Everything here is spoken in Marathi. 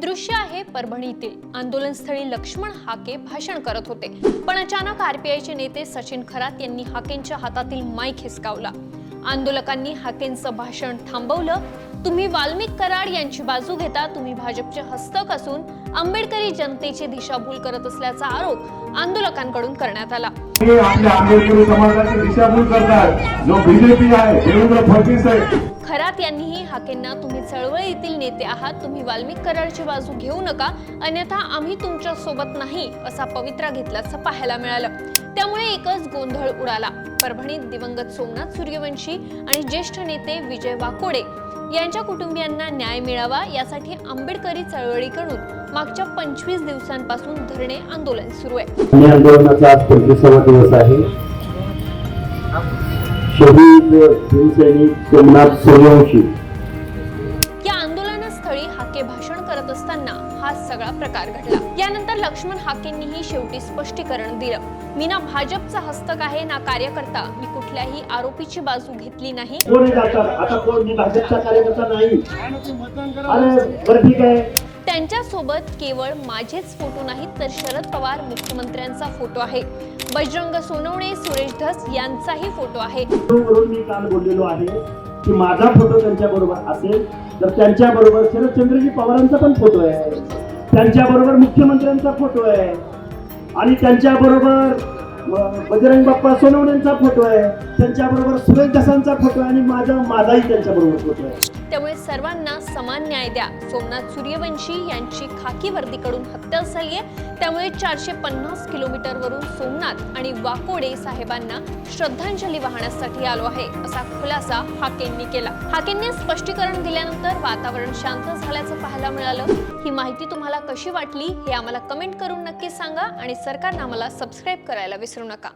दृश्य आहे परभणीतील. आंदोलनस्थळी लक्ष्मण हाके भाषण करत होते. पण अचानक आरपीआयचे नेते सचिन खरात यांनी हाकेंच्या हातातील माईक हिसकावला आंदोलकांनी हाकेंचं भाषण थांबवलं. तुम्ही वाल्मिक कराड यांची बाजू घेता तुम्ही भाजपचे हस्तक असून आंबेडकरी जनतेची दिशाभूल करत असल्याचा आरोप आंदोलकांकडून करण्यात आला. आपल्या आंबेडकरी समाजाची दिशाभूल करतात. जो बीजेपी आहे देवेंद्र फडणवीस आहे. खरात यांनीही हाकेंना तुम्ही चळवळीतील नेते आहात तुम्ही वाल्मिक कराडची बाजू घेऊ नका अन्यथा आम्ही तुमच्यासोबत नाही असा पवित्रा घेतल्याचं पाहायला मिळालं. त्यामुळे एकच गोंधळ उडाला. परभणीत दिवंगत सोमनाथ सूर्यवंशी आणि ज्येष्ठ नेते विजय वाकोडे यांच्या कुटुंबियांना न्याय मिळावा यासाठी आंबेडकरी चळवळीकडून मागच्या पंचवीस दिवसांपासून धरणे आंदोलन सुरू आहे. आंदोलनाचा आज पंचवीसावा दिवस आहे. शहीद शिवसैनिक सोमनाथ सूर्यवंशी आंदोलनास्थळी हाके भाषण करत असताना हा सगळा प्रकार घडला. यानंतर लक्ष्मण हाकेंनीही शेवटी स्पष्टीकरण दिलं. मी ना भाजपचा हस्तक आहे ना कार्यकर्ता. मी कुठल्याही आरोपीची बाजू घेतली नाही. कोण जातात आता? कोण? मी भाजपचा कार्यकर्ता नाही. अरे बरं ठीक आहे. त्यांच्यासोबत केवळ माझेच फोटो नाहीत तर शरद पवार मुख्यमंत्र्यांचा फोटो आहे. बजरंग सोनवणे सुरेश धस यांचाही फोटो आहे. मी काल बोललेलो आहे की माझा फोटो त्यांच्या बरोबर असेल तर त्यांच्याबरोबर शरदचंद्रजी पवारांचा पण फोटो आहे. त्यांच्याबरोबर मुख्यमंत्र्यांचा फोटो आहे. आणि त्यांच्याबरोबर बजरंग बाप्पा सोनवण्यांचा फोटो आहे. त्यांच्याबरोबर सुरेश दसांचा फोटो आणि माझा माझाही त्यांच्याबरोबर फोटो आहे. त्यामुळे सर्वांना समान न्याय द्या. सोमनाथ सूर्यवंशी यांची खाकी वर्दीकडून हत्या झाली आहे. त्यामुळे चारशे पन्नास किलोमीटर वरून सोमनाथ आणि वाकोडे साहेबांना श्रद्धांजली वाहण्यासाठी आलो आहे. असा खुलासा हाकेंनी केला. हाकेंनी स्पष्टीकरण दिल्यानंतर वातावरण शांत झाल्याचं पाहायला मिळालं. ही माहिती तुम्हाला कशी वाटली हे आम्हाला कमेंट करून नक्की सांगा आणि सरकारनं आम्हाला सबस्क्राईब करायला विसरू नका.